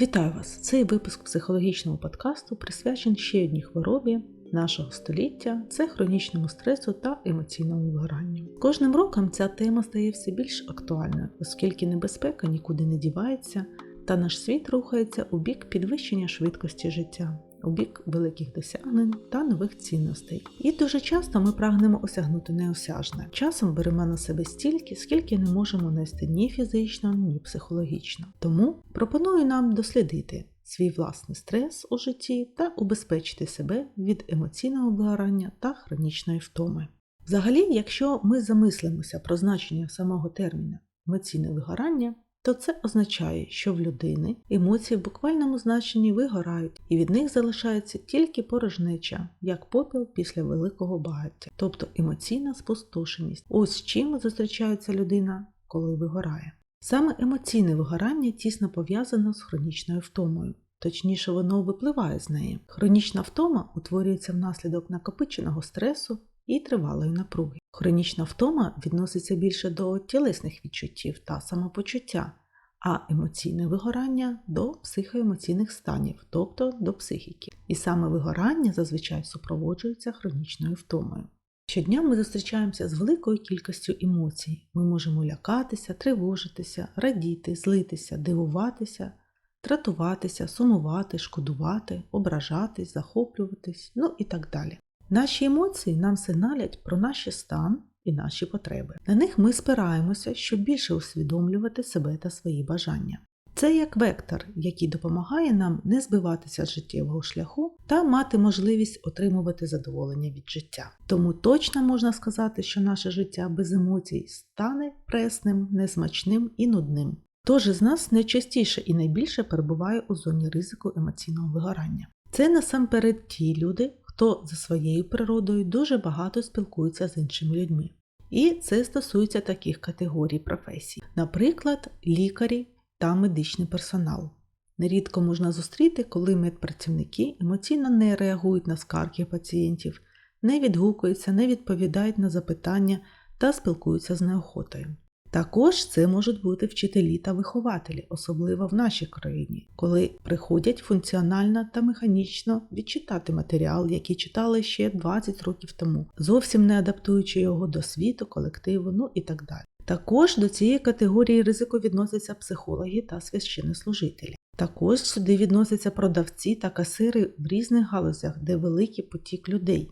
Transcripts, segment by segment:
Вітаю вас! Цей випуск психологічного подкасту присвячений ще одній хворобі нашого століття це хронічному стресу та емоційному вигоранню. Кожним роком ця тема стає все більш актуальною, оскільки небезпека нікуди не дівається, та наш світ рухається у бік підвищення швидкості життя, у бік великих досягнень та нових цінностей. І дуже часто ми прагнемо осягнути неосяжне. Часом беремо на себе стільки, скільки не можемо нести ні фізично, ні психологічно. Тому пропоную нам дослідити свій власний стрес у житті та убезпечити себе від емоційного вигорання та хронічної втоми. Взагалі, якщо ми замислимося про значення самого терміна емоційне вигорання, то це означає, що в людини емоції в буквальному значенні вигорають, і від них залишається тільки порожнеча, як попіл після великого багаття, тобто емоційна спустошеність. Ось з чим зустрічається людина, коли вигорає. Саме емоційне вигорання тісно пов'язано з хронічною втомою. Точніше, воно випливає з неї. Хронічна втома утворюється внаслідок накопиченого стресу і тривалої напруги. Хронічна втома відноситься більше до тілесних відчуттів та самопочуття, а емоційне вигорання до психоемоційних станів, тобто до психіки. І саме вигорання зазвичай супроводжується хронічною втомою. Щодня ми зустрічаємося з великою кількістю емоцій. Ми можемо лякатися, тривожитися, радіти, злитися, дивуватися, тратуватися, сумувати, шкодувати, ображатись, захоплюватись, ну і так далі. Наші емоції нам сигналять про наш стан і наші потреби. На них ми спираємося, щоб більше усвідомлювати себе та свої бажання. Це як вектор, який допомагає нам не збиватися з життєвого шляху та мати можливість отримувати задоволення від життя. Тому точно можна сказати, що наше життя без емоцій стане пресним, несмачним і нудним. Тож з нас найчастіше і найбільше перебуває у зоні ризику емоційного вигорання. Це насамперед ті люди, хто за своєю природою дуже багато спілкується з іншими людьми. І це стосується таких категорій професій, наприклад, лікарі та медичний персонал. Нерідко можна зустріти, коли медпрацівники емоційно не реагують на скарги пацієнтів, не відгукуються, не відповідають на запитання та спілкуються з неохотою. Також це можуть бути вчителі та вихователі, особливо в нашій країні, коли приходять функціонально та механічно відчитати матеріал, який читали ще 20 років тому, зовсім не адаптуючи його до світу, колективу, ну і так далі. Також до цієї категорії ризику відносяться психологи та священнослужителі. Також сюди відносяться продавці та касири в різних галузях, де великий потік людей.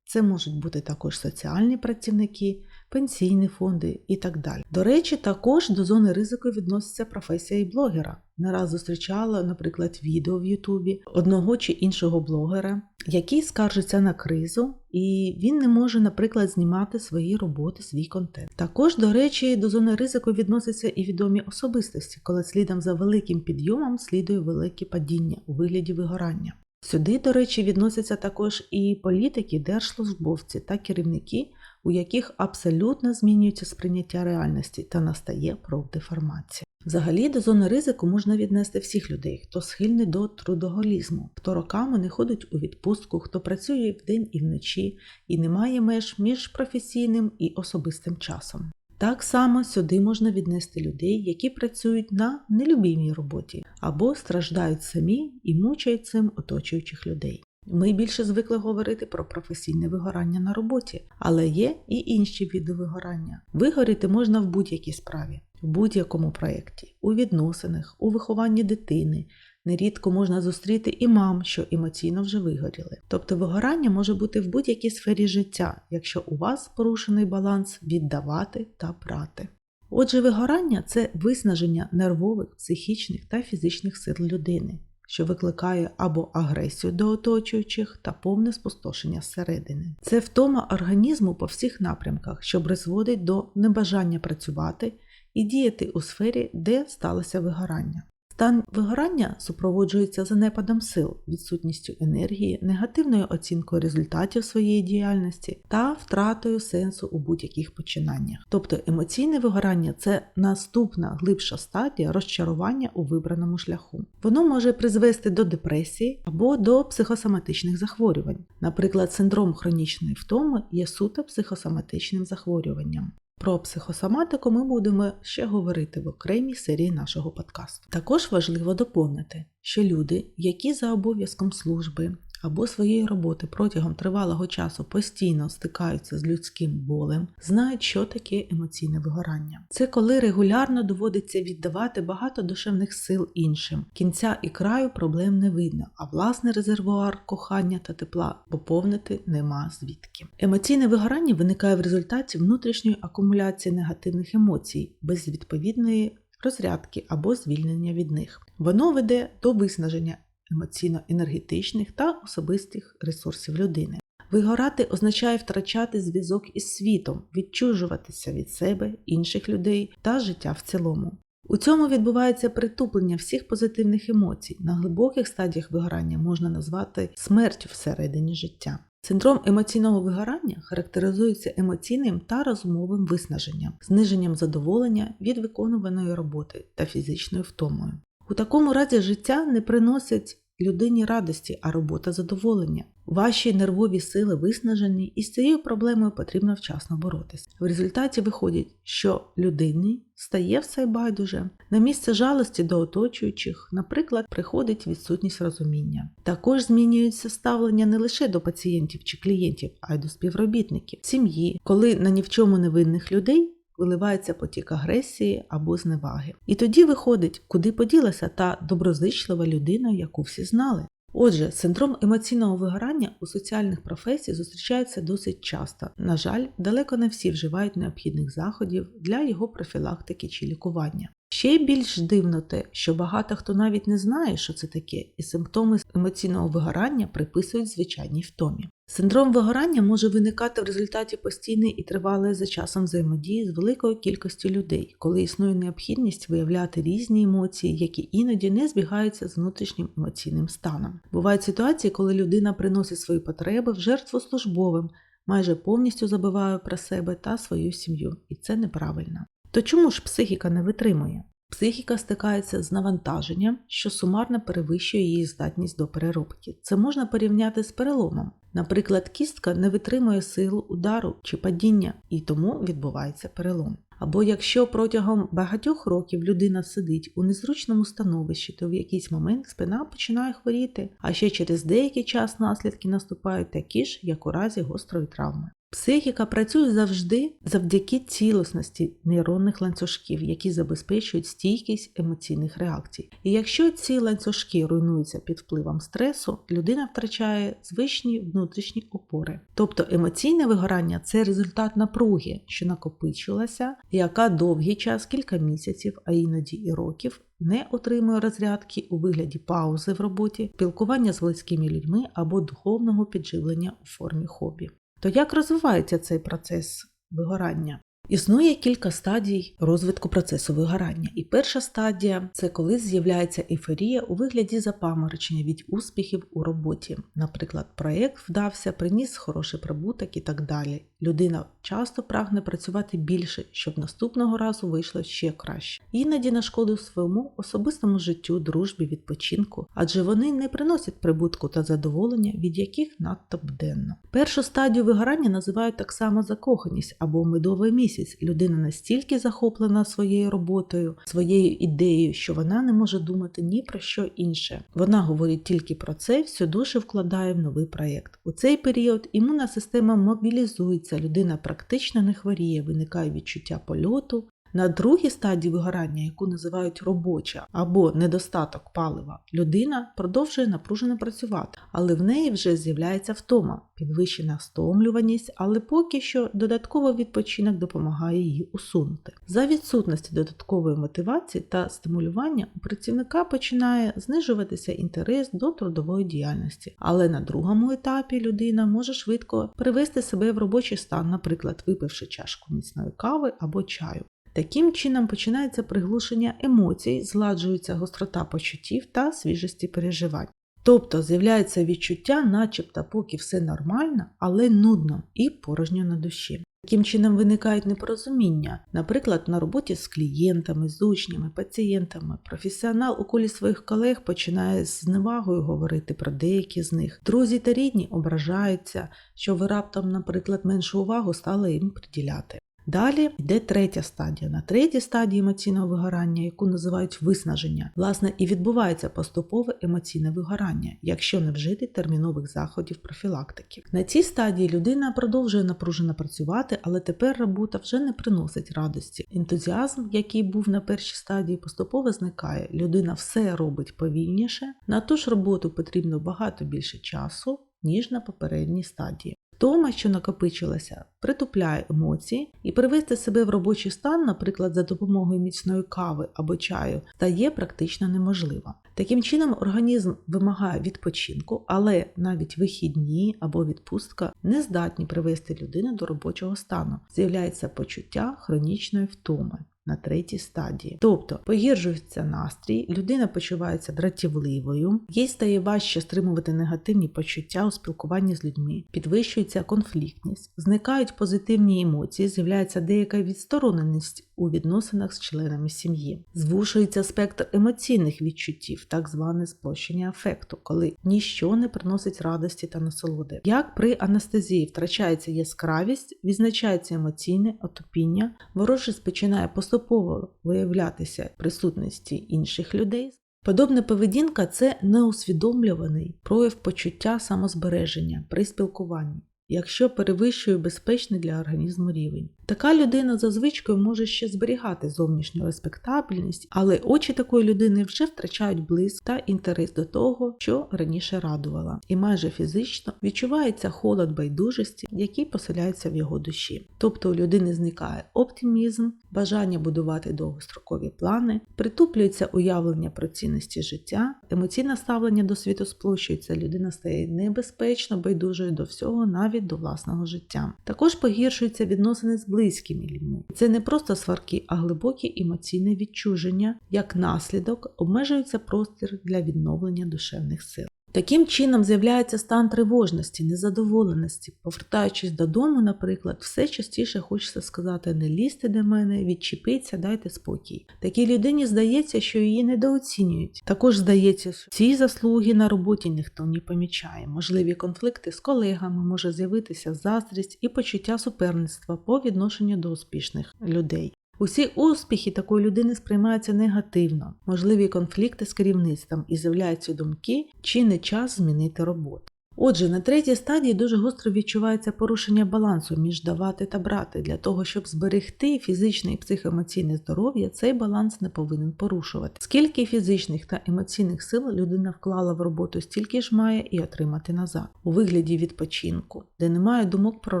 Це можуть бути також соціальні працівники, пенсійні фонди і так далі. До речі, також до зони ризику відноситься професія і блогера. Не раз зустрічала, наприклад, відео в Ютубі одного чи іншого блогера, який скаржиться на кризу, і він не може, наприклад, знімати свої роботи, свій контент. Також, до речі, до зони ризику відносяться і відомі особистості, коли слідом за великим підйомом слідує велике падіння у вигляді вигорання. Сюди, до речі, відносяться також і політики, держслужбовці та керівники, у яких абсолютно змінюється сприйняття реальності та настає профдеформація. Взагалі до зони ризику можна віднести всіх людей, хто схильний до трудоголізму, хто роками не ходить у відпустку, хто працює вдень і вночі і не має меж між професійним і особистим часом. Так само сюди можна віднести людей, які працюють на нелюбімій роботі або страждають самі і мучають цим оточуючих людей. Ми більше звикли говорити про професійне вигорання на роботі, але є і інші види вигорання. Вигоріти можна в будь-якій справі, в будь-якому проєкті, у відносинах, у вихованні дитини. Нерідко можна зустріти і мам, що емоційно вже вигоріли. Тобто вигорання може бути в будь-якій сфері життя, якщо у вас порушений баланс віддавати та брати. Отже, вигорання це виснаження нервових, психічних та фізичних сил людини, що викликає або агресію до оточуючих та повне спустошення зсередини. Це втома організму по всіх напрямках, що призводить до небажання працювати і діяти у сфері, де сталося вигорання. Стан вигорання супроводжується занепадом сил, відсутністю енергії, негативною оцінкою результатів своєї діяльності та втратою сенсу у будь-яких починаннях. Тобто емоційне вигорання це наступна глибша стадія розчарування у вибраному шляху. Воно може призвести до депресії або до психосоматичних захворювань. Наприклад, синдром хронічної втоми є суто психосоматичним захворюванням. Про психосоматику ми будемо ще говорити в окремій серії нашого подкасту. Також важливо доповнити, що люди, які за обов'язком служби або своєї роботи протягом тривалого часу постійно стикаються з людським болем, знають, що таке емоційне вигорання. Це коли регулярно доводиться віддавати багато душевних сил іншим. Кінця і краю проблем не видно, а власний резервуар кохання та тепла поповнити нема звідки. Емоційне вигорання виникає в результаті внутрішньої акумуляції негативних емоцій без відповідної розрядки або звільнення від них. Воно веде до виснаження емоційно-енергетичних та особистих ресурсів людини. Вигорати означає втрачати зв'язок із світом, відчужуватися від себе, інших людей та життя в цілому. У цьому відбувається притуплення всіх позитивних емоцій. На глибоких стадіях вигорання можна назвати смертю всередині життя. Синдром емоційного вигорання характеризується емоційним та розумовим виснаженням, зниженням задоволення від виконуваної роботи та фізичною втомою. У такому разі життя не приносить людині радості, а робота задоволення. Ваші нервові сили виснажені, і з цією проблемою потрібно вчасно боротися. В результаті виходить, що людині стає все байдуже. На місце жалості до оточуючих, наприклад, приходить відсутність розуміння. Також змінюється ставлення не лише до пацієнтів чи клієнтів, а й до співробітників, сім'ї, коли на ні в чому невинних людей виливається потік агресії або зневаги. І тоді виходить, куди поділася та доброзичлива людина, яку всі знали. Отже, синдром емоційного вигорання у соціальних професій зустрічається досить часто. На жаль, далеко не всі вживають необхідних заходів для його профілактики чи лікування. Ще більш дивно те, що багато хто навіть не знає, що це таке, і симптоми емоційного вигорання приписують звичайній втомі. Синдром вигорання може виникати в результаті постійної і тривалої за часом взаємодії з великою кількістю людей, коли існує необхідність виявляти різні емоції, які іноді не збігаються з внутрішнім емоційним станом. Бувають ситуації, коли людина приносить свої потреби в жертву службовим, майже повністю забуває про себе та свою сім'ю, і це неправильно. То чому ж психіка не витримує? Психіка стикається з навантаженням, що сумарно перевищує її здатність до переробки. Це можна порівняти з переломом. Наприклад, кістка не витримує сил удару чи падіння, і тому відбувається перелом. Або якщо протягом багатьох років людина сидить у незручному становищі, то в якийсь момент спина починає хворіти, а ще через деякий час наслідки наступають такі ж, як у разі гострої травми. Психіка працює завжди завдяки цілісності нейронних ланцюжків, які забезпечують стійкість емоційних реакцій. І якщо ці ланцюжки руйнуються під впливом стресу, людина втрачає звичні внутрішні опори. Тобто емоційне вигорання це результат напруги, що накопичилася, яка довгий час, кілька місяців, а іноді і років. Не отримує розрядки у вигляді паузи в роботі, спілкування з близькими людьми або духовного підживлення у формі хобі. То як розвивається цей процес вигорання? Існує кілька стадій розвитку процесу вигорання. І перша стадія це коли з'являється ейфорія у вигляді запаморочення від успіхів у роботі. Наприклад, проєкт вдався, приніс хороший прибуток і так далі. Людина часто прагне працювати більше, щоб наступного разу вийшло ще краще. Іноді на шкоду своєму особистому життю, дружбі, відпочинку, адже вони не приносять прибутку та задоволення, від яких надто бденно. Першу стадію вигорання називають так само закоханість або медовий місяць. Людина настільки захоплена своєю роботою, своєю ідеєю, що вона не може думати ні про що інше. Вона говорить тільки про це, всю душу вкладає в новий проєкт. У цей період імунна система мобілізується людина практично не хворіє, виникає відчуття польоту. На другій стадії вигорання, яку називають робоча або недостаток палива, людина продовжує напружено працювати, але в неї вже з'являється втома, підвищена стомлюваність, але поки що додатковий відпочинок допомагає її усунути. За відсутності додаткової мотивації та стимулювання у працівника починає знижуватися інтерес до трудової діяльності, але на другому етапі людина може швидко привести себе в робочий стан, наприклад, випивши чашку міцної кави або чаю. Таким чином починається приглушення емоцій, зладжується гострота почуттів та свіжості переживань. Тобто з'являється відчуття, начебто поки все нормально, але нудно і порожньо на душі. Таким чином виникають непорозуміння, наприклад, на роботі з клієнтами, з учнями, пацієнтами. Професіонал у колі своїх колег починає з зневагою говорити про деякі з них. Друзі та рідні ображаються, що ви раптом, наприклад, меншу увагу стали їм приділяти. Далі йде третя стадія. На третій стадії емоційного вигорання, яку називають виснаження, власне, і відбувається поступове емоційне вигорання, якщо не вжити термінових заходів профілактики. На цій стадії людина продовжує напружено працювати, але тепер робота вже не приносить радості. Ентузіазм, який був на першій стадії, поступово зникає. Людина все робить повільніше. На ту ж роботу потрібно багато більше часу, ніж на попередній стадії. Втома, що накопичилася, притупляє емоції і привести себе в робочий стан, наприклад, за допомогою міцної кави або чаю, стає практично неможливо. Таким чином, організм вимагає відпочинку, але навіть вихідні або відпустка не здатні привести людину до робочого стану. З'являється почуття хронічної втоми. На третій стадії. Тобто погіршується настрій, людина почувається дратівливою, їй стає важче стримувати негативні почуття у спілкуванні з людьми, підвищується конфліктність, зникають позитивні емоції, з'являється деяка відстороненість у відносинах з членами сім'ї, звушується спектр емоційних відчуттів, так зване сплощення афекту, коли ніщо не приносить радості та насолоди. Як при анестезії втрачається яскравість, відзначається емоційне отупіння, ворожість починає поступово виявлятися присутності інших людей. Подобна поведінка це неусвідомлюваний прояв почуття самозбереження при спілкуванні, якщо перевищує безпечний для організму рівень. Така людина за звичкою може ще зберігати зовнішню респектабельність, але очі такої людини вже втрачають блиск та інтерес до того, що раніше радувала, і майже фізично відчувається холод байдужості, який поселяється в його душі. Тобто у людини зникає оптимізм, бажання будувати довгострокові плани, притуплюється уявлення про цінності життя, емоційне ставлення до світу сплощується, людина стає небезпечно байдужою до всього, навіть до власного життя. Також погіршуються відносини з близькими людьми. Це не просто сварки, а глибокі емоційне відчуження, як наслідок обмежується простір для відновлення душевних сил. Таким чином з'являється стан тривожності, незадоволеності. Повертаючись додому, наприклад, все частіше хочеться сказати не лізьте до мене, відчепіться, дайте спокій. Такій людині здається, що її недооцінюють. Також здається, що ці заслуги на роботі ніхто не помічає. Можливі конфлікти з колегами може з'явитися заздрість і почуття суперництва по відношенню до успішних людей. Усі успіхи такої людини сприймаються негативно, можливі конфлікти з керівництвом і з'являються думки, чи не час змінити роботу. Отже, на третій стадії дуже гостро відчувається порушення балансу між давати та брати. Для того, щоб зберегти фізичне і психоемоційне здоров'я, цей баланс не повинен порушувати. Скільки фізичних та емоційних сил людина вклала в роботу, стільки ж має і отримати назад у вигляді відпочинку, де немає думок про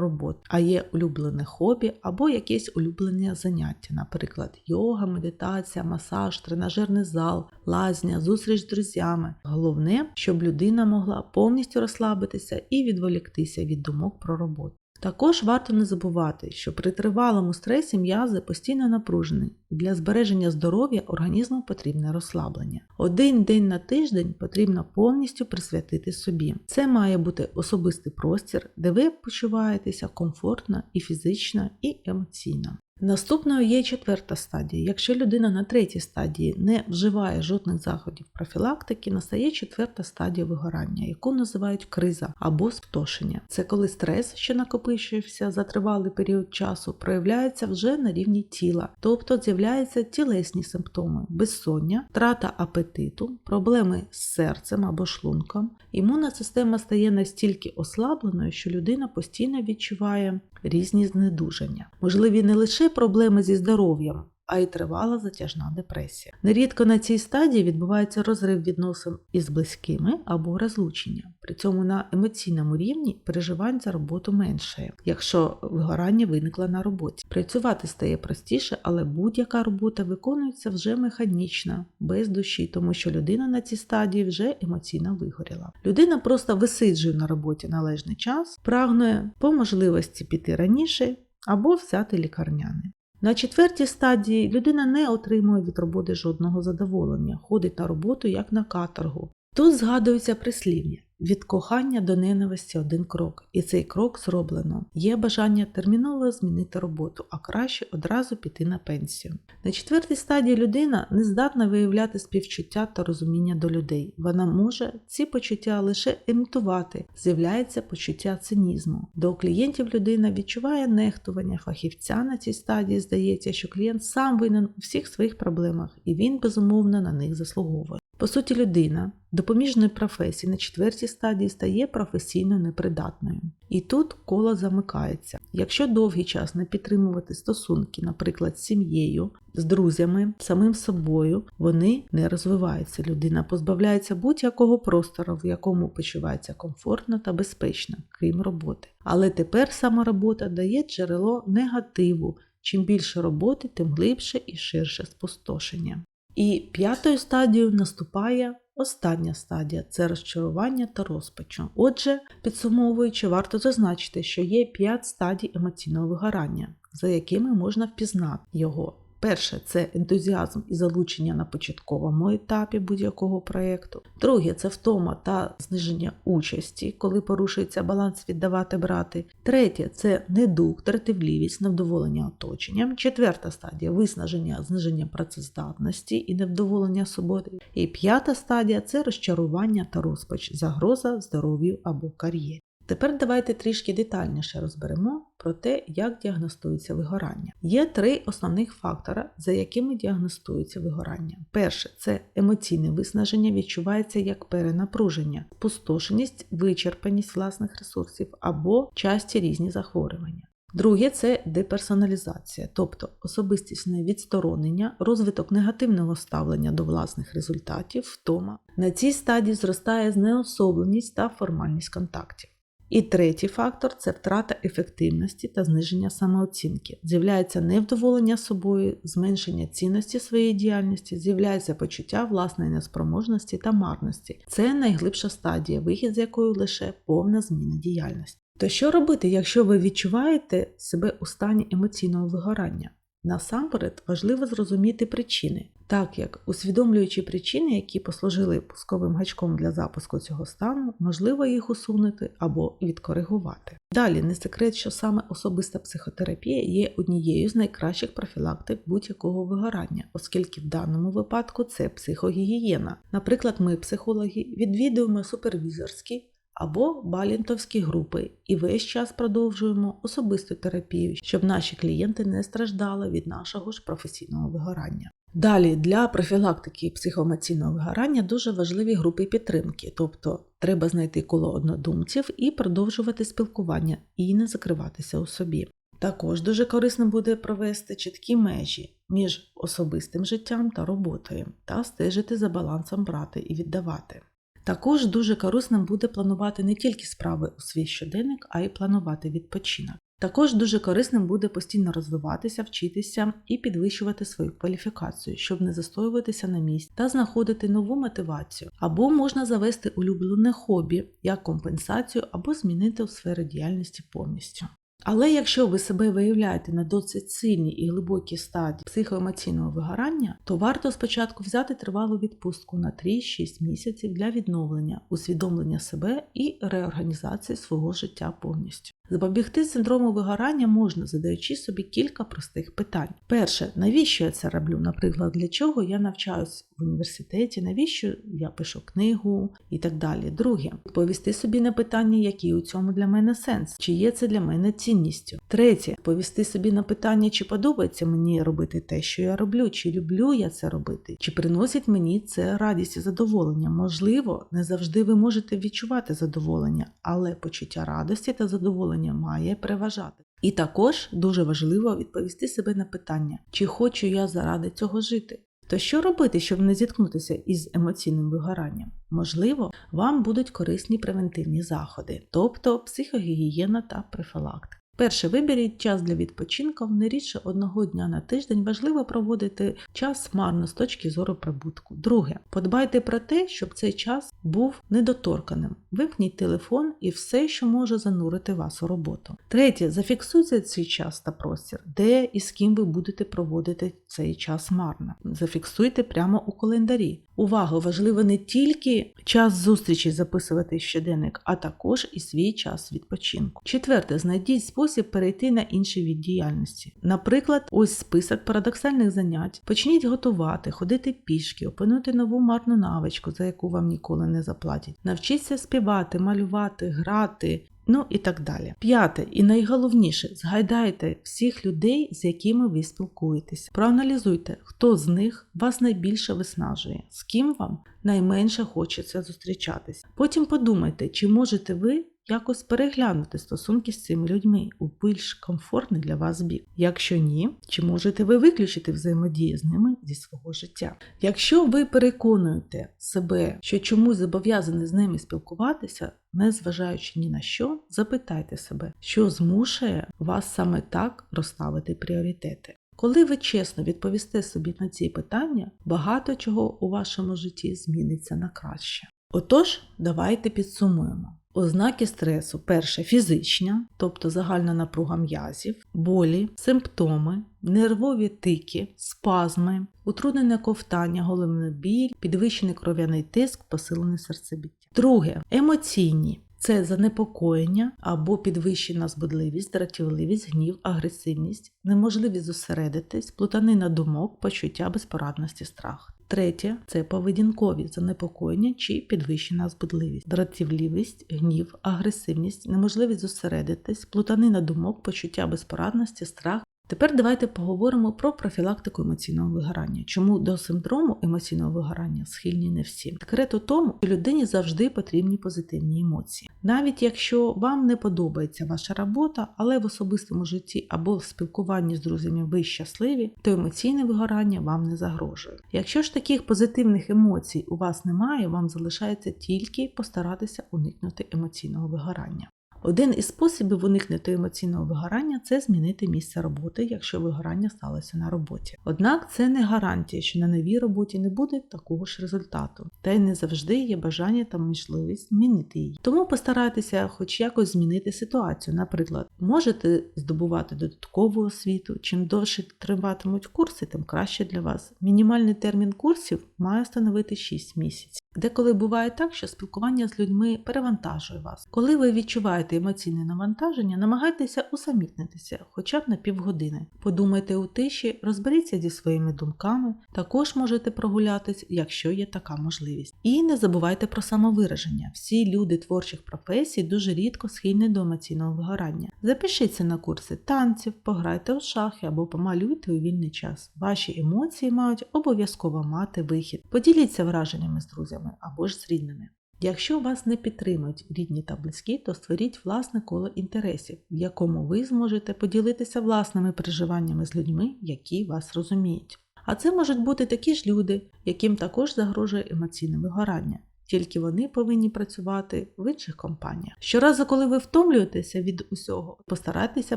роботу, а є улюблене хобі або якесь улюблене заняття, наприклад, йога, медитація, масаж, тренажерний зал, лазня, зустріч з друзями. Головне, щоб людина могла повністю розслабитися розслабитися і відволіктися від думок про роботу. Також варто не забувати, що при тривалому стресі м'язи постійно напружені, для збереження здоров'я організму потрібне розслаблення. Один день на тиждень потрібно повністю присвятити собі. Це має бути особистий простір, де ви почуваєтеся комфортно і фізично, і емоційно. Наступною є четверта стадія. Якщо людина на третій стадії не вживає жодних заходів профілактики, настає четверта стадія вигорання, яку називають криза або спотошення. Це коли стрес, що накопичується за тривалий період часу, проявляється вже на рівні тіла, тобто з'являються тілесні симптоми, безсоння, втрата апетиту, проблеми з серцем або шлунком. Імунна система стає настільки ослабленою, що людина постійно відчуває різні знедужання. Можливі не лише проблеми зі здоров'ям, а й тривала затяжна депресія. Нерідко на цій стадії відбувається розрив відносин із близькими або розлучення. При цьому на емоційному рівні переживань за роботу менше, якщо вигорання виникло на роботі. Працювати стає простіше, але будь-яка робота виконується вже механічно, без душі, тому що людина на цій стадії вже емоційно вигоріла. Людина просто висиджує на роботі належний час, прагне по можливості піти раніше або взяти лікарняне. На четвертій стадії людина не отримує від роботи жодного задоволення, ходить на роботу як на каторгу. Тут згадується прислів'я від кохання до ненависті один крок, і цей крок зроблено. Є бажання терміново змінити роботу, а краще одразу піти на пенсію. На четвертій стадії людина не здатна виявляти співчуття та розуміння до людей. Вона може ці почуття лише імітувати, з'являється почуття цинізму. До клієнтів людина відчуває нехтування фахівця на цій стадії. Здається, що клієнт сам винен у всіх своїх проблемах, і він безумовно на них заслуговує. По суті, людина допоміжної професії на четвертій стадії стає професійно непридатною. І тут коло замикається. Якщо довгий час не підтримувати стосунки, наприклад, з сім'єю, з друзями, самим собою, вони не розвиваються. Людина позбавляється будь-якого простору, в якому почувається комфортно та безпечно, крім роботи. Але тепер сама робота дає джерело негативу. Чим більше роботи, тим глибше і ширше спустошення. І п'ятою стадією наступає остання стадія це розчарування та розпачу. Отже, підсумовуючи, варто зазначити, що є п'ять стадій емоційного вигорання, за якими можна впізнати його. Перше це ентузіазм і залучення на початковому етапі будь-якого проєкту. Друге це втома та зниження участі, коли порушується баланс віддавати брати. Третє це недуг, тертивлівість, невдоволення оточенням. Четверта стадія виснаження, зниження працездатності і невдоволення свободи. І п'ята стадія це розчарування та розпач, загроза здоров'ю або кар'єрі. Тепер давайте трішки детальніше розберемо про те, як діагностується вигорання. Є три основних фактора, за якими діагностується вигорання. Перше це емоційне виснаження, відчувається як перенапруження, спустошеність, вичерпаність власних ресурсів або часті різні захворювання. Друге це деперсоналізація, тобто особистісне відсторонення, розвиток негативного ставлення до власних результатів, втома. На цій стадії зростає знеособленість та формальність контактів. І третій фактор це втрата ефективності та зниження самооцінки. З'являється невдоволення собою, зменшення цінності своєї діяльності, з'являється почуття власної неспроможності та марності. Це найглибша стадія, вихід з якої лише повна зміна діяльності. То що робити, якщо ви відчуваєте себе у стані емоційного вигорання? Насамперед важливо зрозуміти причини, так як усвідомлюючи причини, які послужили пусковим гачком для запуску цього стану, можливо їх усунути або відкоригувати. Далі не секрет, що саме особиста психотерапія є однією з найкращих профілактик будь-якого вигорання, оскільки в даному випадку це психогігієна. Наприклад, ми, психологи, відвідуємо супервізорські або балінтовські групи і весь час продовжуємо особисту терапію, щоб наші клієнти не страждали від нашого ж професійного вигорання. Далі для профілактики психоемоційного вигорання дуже важливі групи підтримки, тобто треба знайти коло однодумців і продовжувати спілкування і не закриватися у собі. Також дуже корисно буде провести чіткі межі між особистим життям та роботою та стежити за балансом брати і віддавати. Також дуже корисним буде планувати не тільки справи у свій щоденник, а й планувати відпочинок. Також дуже корисним буде постійно розвиватися, вчитися і підвищувати свою кваліфікацію, щоб не застоюватися на місці та знаходити нову мотивацію, або можна завести улюблене хобі як компенсацію, або змінити у сфері діяльності повністю. Але якщо ви себе виявляєте на досить сильній і глибокій стадії психоемоційного вигорання, то варто спочатку взяти тривалу відпустку на 3-6 місяців для відновлення, усвідомлення себе і реорганізації свого життя повністю. Запобігти синдрому вигорання можна, задаючи собі кілька простих питань. Перше, навіщо я це роблю? Наприклад, для чого я навчаюсь в університеті, навіщо я пишу книгу і так далі. Друге, відповісти собі на питання, який у цьому для мене сенс, чи є це для мене цінністю. Третє, відповісти собі на питання, чи подобається мені робити те, що я роблю, чи люблю я це робити, чи приносить мені це радість і задоволення. Можливо, не завжди ви можете відчувати задоволення, але почуття радості та задоволення має переважати. І також дуже важливо відповісти себе на питання, чи хочу я заради цього жити. То що робити, щоб не зіткнутися із емоційним вигоранням? Можливо, вам будуть корисні превентивні заходи, тобто психогігієна та профілактика. Перше, виберіть час для відпочинку не рідше одного дня на тиждень важливо проводити час марно з точки зору прибутку. Друге, подбайте про те, щоб цей час був недоторканим. Вимкніть телефон і все, що може занурити вас у роботу. Третє, зафіксуйте цей час та простір, де і з ким ви будете проводити цей час марно. Зафіксуйте прямо у календарі. Увага! Важливо не тільки час зустрічі записувати щоденник, а також і свій час відпочинку. Четверте, знайдіть спосіб перейти на інший від діяльності. Наприклад, ось список парадоксальних занять. Почніть готувати, ходити пішки, опинути нову марну навичку, за яку вам ніколи не заплатять. Навчіться співати, малювати, грати. Ну і так далі. П'яте, і найголовніше, згадайте всіх людей, з якими ви спілкуєтесь. Проаналізуйте, хто з них вас найбільше виснажує, з ким вам найменше хочеться зустрічатись. Потім подумайте, чи можете ви якось переглянути стосунки з цими людьми у більш комфортний для вас бік. Якщо ні, чи можете ви виключити взаємодію з ними зі свого життя? Якщо ви переконуєте себе, що чомусь зобов'язані з ними спілкуватися, не зважаючи ні на що, запитайте себе, що змушує вас саме так розставити пріоритети. Коли ви чесно відповісте собі на ці питання, багато чого у вашому житті зміниться на краще. Отож, давайте підсумуємо. Ознаки стресу: перше фізична, тобто загальна напруга м'язів, болі, симптоми, нервові тики, спазми, утруднене ковтання, головний біль, підвищений кров'яний тиск, посилене серцебіття. Друге емоційні. Це занепокоєння або підвищена збудливість, дратівливість, гнів, агресивність, неможливість зосередитись, плутанина думок, почуття безпорадності, страх. Третє це поведінкові занепокоєння чи підвищена збудливість, дратівливість, гнів, агресивність, неможливість зосередитись, плутанина думок, почуття безпорадності, страх. Тепер давайте поговоримо про профілактику емоційного вигорання. Чому до синдрому емоційного вигорання схильні не всі? Секрет у тому, що людині завжди потрібні позитивні емоції. Навіть якщо вам не подобається ваша робота, але в особистому житті або в спілкуванні з друзями ви щасливі, то емоційне вигорання вам не загрожує. Якщо ж таких позитивних емоцій у вас немає, вам залишається тільки постаратися уникнути емоційного вигорання. Один із способів уникнути емоційного вигорання це змінити місце роботи, якщо вигорання сталося на роботі. Однак це не гарантія, що на новій роботі не буде такого ж результату, та й не завжди є бажання та можливість змінити її. Тому постарайтеся хоч якось змінити ситуацію. Наприклад, можете здобувати додаткову освіту, чим довше триватимуть курси, тим краще для вас. Мінімальний термін курсів має становити 6 місяців. Деколи буває так, що спілкування з людьми перевантажує вас. Коли ви відчуваєте емоційне навантаження, намагайтеся усамітнитися хоча б на півгодини. Подумайте у тиші, розберіться зі своїми думками, також можете прогулятись, якщо є така можливість. І не забувайте про самовираження. Всі люди творчих професій дуже рідко схильні до емоційного вигорання. Запишіться на курси танців, пограйте у шахи або помалюйте у вільний час. Ваші емоції мають обов'язково мати вихід. Поділіться враженнями з друзями або ж з рідними. Якщо вас не підтримують рідні та близькі, то створіть власне коло інтересів, в якому ви зможете поділитися власними переживаннями з людьми, які вас розуміють. А це можуть бути такі ж люди, яким також загрожує емоційне вигорання тільки вони повинні працювати в інших компаніях. Щоразу, коли ви втомлюєтеся від усього, постарайтеся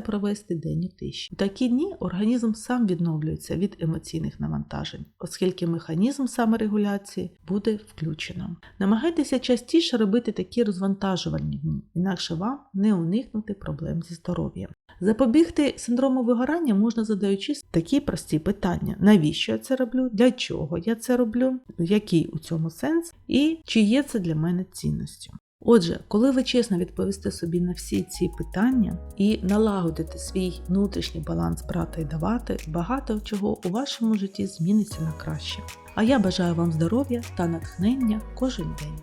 провести день у тиші. У такі дні організм сам відновлюється від емоційних навантажень, оскільки механізм саморегуляції буде включено. Намагайтеся частіше робити такі розвантажувальні дні, інакше вам не уникнути проблем зі здоров'ям. Запобігти синдрому вигорання можна задаючи такі прості питання: навіщо я це роблю, для чого я це роблю, який у цьому сенс і чи є це для мене цінністю. Отже, коли ви чесно відповісте собі на всі ці питання і налагодите свій внутрішній баланс брати і давати, багато чого у вашому житті зміниться на краще. А я бажаю вам здоров'я та натхнення кожен день.